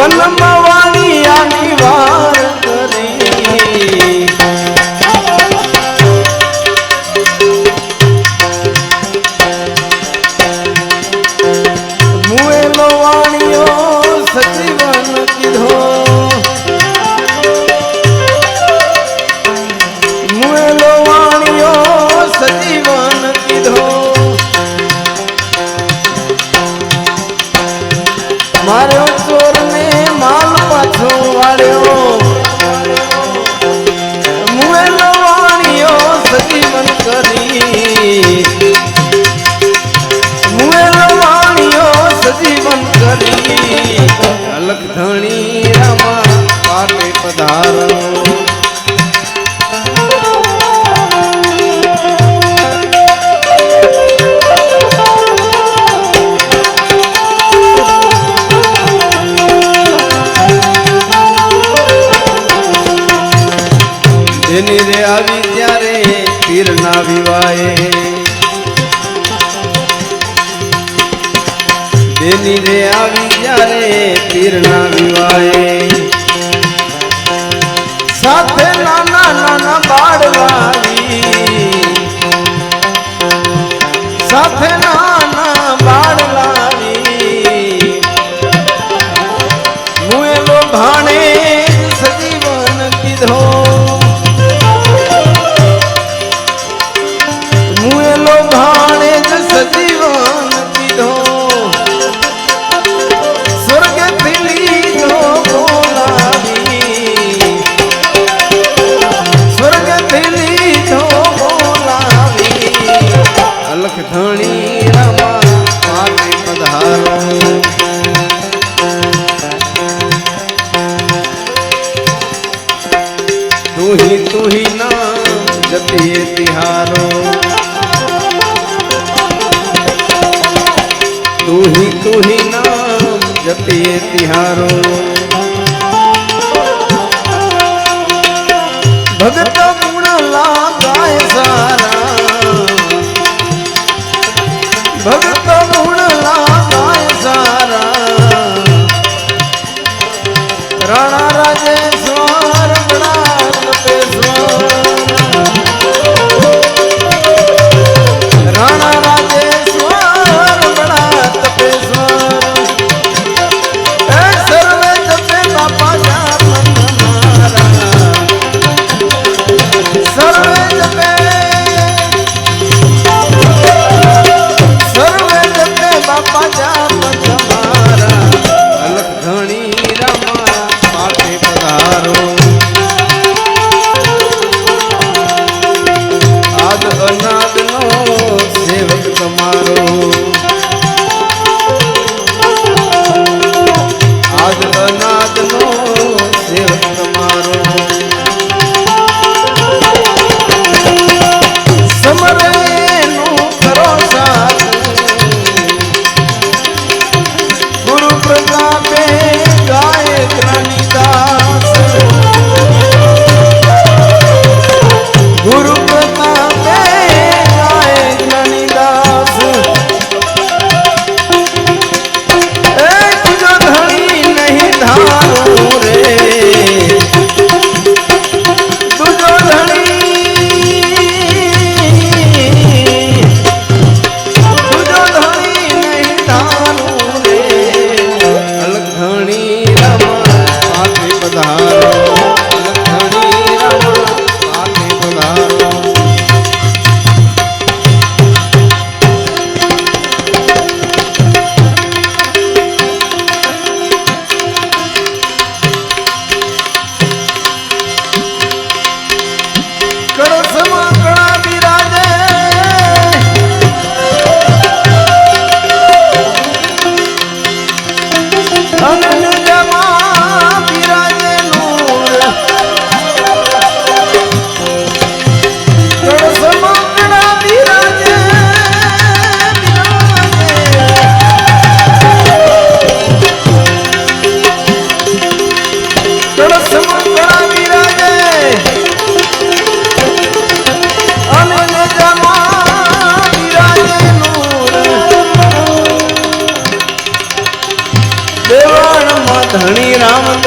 One એની રે આવી ત્યારે પીરના વિવાએ બેની રે આવી ત્યારે પીરના વિવાએ સાથે નાના નાના બાળવાળી સાથે તુહી તુહી નામ જપીએ તિહારો. ભગતો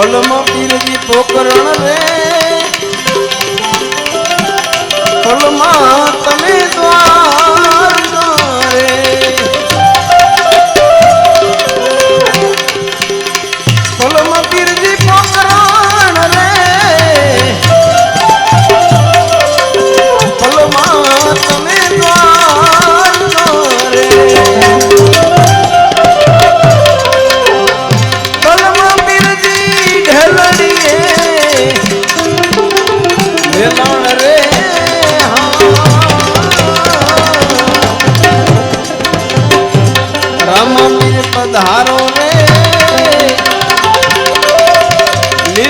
ફલમાં પીરજી પોકરણ રે. ફલમાં તમે દ્વાર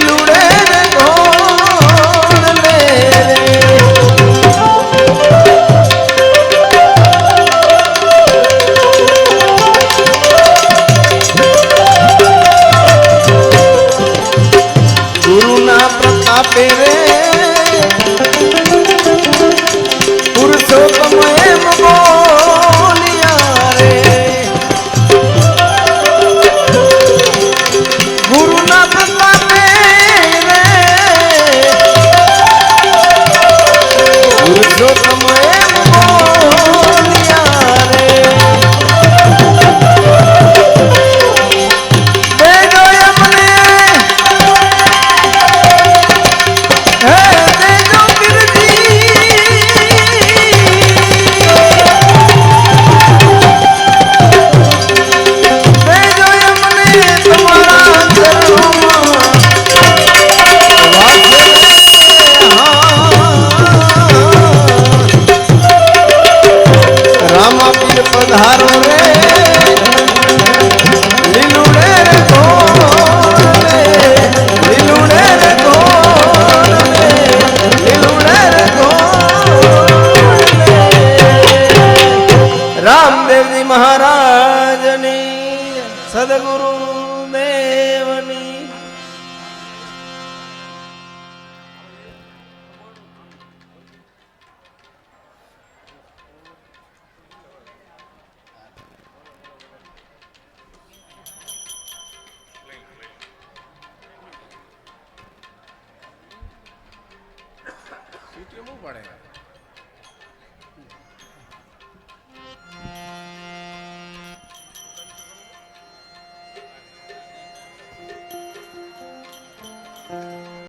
கையிலுடன் પડે.